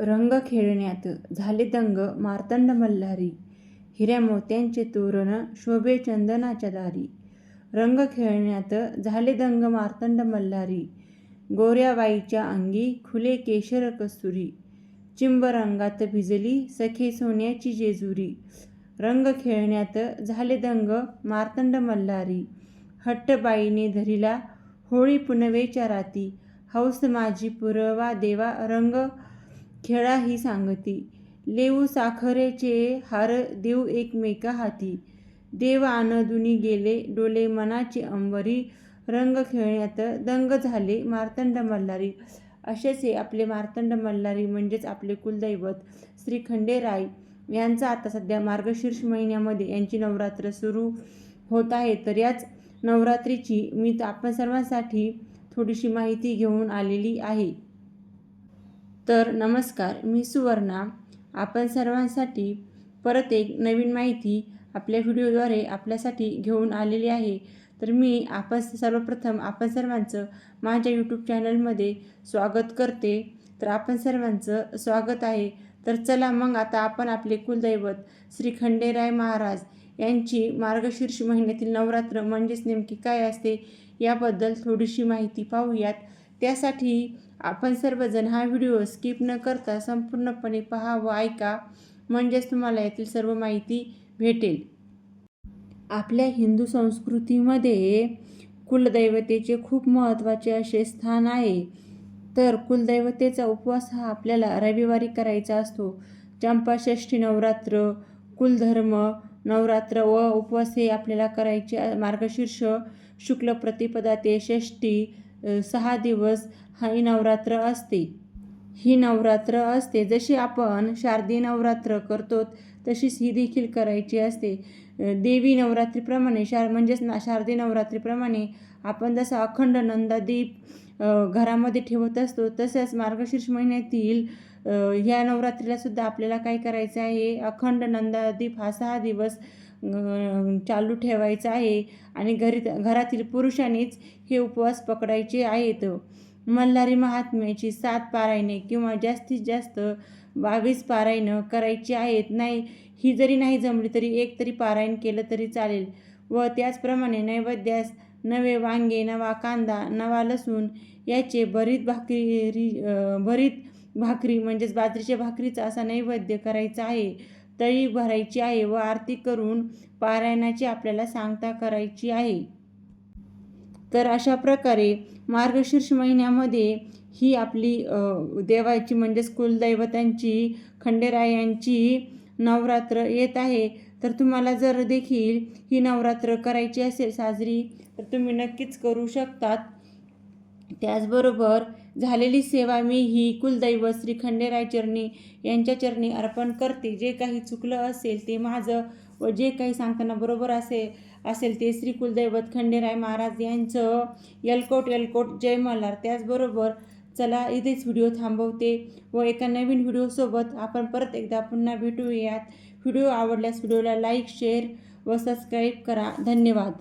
रंग खेळण्यात झाले दंग मार्तंड मल्हारी. हिऱ्या मोत्यांचे तोरण शोभे चंदनाच्या दारी. रंग खेळण्यात झाले दंग मार्तंड मल्हारी. गोऱ्या बाईच्या अंगी खुले केशर कस्तुरी. चिंब रंगात भिजली सखे सोन्याची जेजुरी. रंग खेळण्यात झाले दंग मार्तंड मल्हारी. हट्टबाईने धरिला होळी पुनवेच्या राती. हौस माझी पुरवा देवा रंग खेळा ही सांगती. लेऊ साखरेचे हार देऊ एकमेका हाती. देव आनदुनी गेले डोले मनाची अंबरी. रंग खेळण्यात दंग झाले मार्तंड मल्हारी. असेच हे आपले मार्तंड मल्हारी म्हणजेच आपले कुलदैवत श्री खंडेराय यांचा आता सध्या मार्गशीर्ष महिन्यामध्ये यांची नवरात्र सुरू होत आहे. तर याच नवरात्रीची मी आपण सर्वांसाठी थोडीशी माहिती घेऊन आलेली आहे. तर नमस्कार मी सुवर्णा. आपण सर्वांसाठी परत एक नवीन माहिती आपल्या व्हिडिओद्वारे आपल्यासाठी घेऊन आलेली आहे. तर मी आपण सर्वप्रथम आपण सर्वांचं माझ्या यूट्यूब चॅनलमध्ये स्वागत करते. तर आपण सर्वांचं स्वागत आहे. तर चला मग आता आपण आपले कुलदैवत श्री खंडेराय महाराज यांची मार्गशीर्ष महिन्यातील नवरात्र म्हणजेच नेमकी काय असते याबद्दल थोडीशी माहिती पाहूयात. त्यासाठी आपण सर्वजण हा व्हिडिओ स्किप न करता संपूर्णपणे पहा व ऐका. म्हणजेच तुम्हाला यातील सर्व माहिती भेटेल. आपल्या हिंदू संस्कृतीमध्ये कुलदैवतेचे खूप महत्त्वाचे असे स्थान आहे. तर कुलदैवतेचा उपवास हा आपल्याला रविवारी करायचा असतो. चंपाषष्ठी नवरात्र कुलधर्म नवरात्र व उपवास हे आपल्याला करायचे मार्गशीर्ष शुक्ल प्रतिपदा ते षष्ठी सहा दिवस ही नवरात्र असते. ही नवरात्र असते. जशी आपण शारदीय नवरात्र करतो तशीच ही देखील करायची असते. देवी नवरात्रीप्रमाणे शार म्हणजेच ना शारदीय नवरात्रीप्रमाणे आपण जसा अखंड नंदादीप घरामध्ये ठेवत असतो तसंच मार्गशीर्ष महिन्यातील या नवरात्रीला नवरात्रीलासुद्धा आपल्याला काय करायचं आहे? अखंड नंदादीप हा सहा दिवस चालू ठेवायचा आहे आणि घरी घरातील पुरुषांनीच हे उपवास पकडायचे आहेत. मल्हारी महात्म्याची सात पारायणे किंवा जास्तीत जास्त बावीस पारायणं करायची आहेत. नाही ही जरी नाही जमली तरी एक तरी पारायण केलं तरी चालेल. व त्याचप्रमाणे नैवेद्यास नवे वांगे नवा कांदा नवा लसूण याचे भरीत भाकरी भरीत भाकरी म्हणजेच बाजरीच्या भाकरीचा असा नैवेद्य करायचा आहे. तळी भरायची आहे व आरती करून पारायणाची आपल्याला सांगता करायची आहे. तर अशा प्रकारे मार्गशीर्ष महिन्यामध्ये ही आपली देवाची म्हणजेच कुलदैवतांची खंडेरायांची नवरात्र येत आहे. तर तुम्हाला जर देखील ही नवरात्र करायची असेल साजरी तर तुम्ही नक्कीच करू शकतात. त्याचबरोबर झालेली सेवा मी ही कुलदैवत श्री खंडेराय चरणी यांच्या चरणी अर्पण करते. जे काही चुकलं असेल ते माझं व जे काही सांगताना बरोबर असे असेल ते श्री कुलदैवत खंडेराय महाराज यांचं. यलकोट यलकोट जय मल्हार. त्याचबरोबर चला इथेच व्हिडिओ थांबवते व एका नवीन व्हिडिओसोबत आपण परत एकदा पुन्हा भेटूयात. व्हिडिओ आवडल्यास व्हिडिओला लाईक शेअर व सबस्क्राईब करा. धन्यवाद.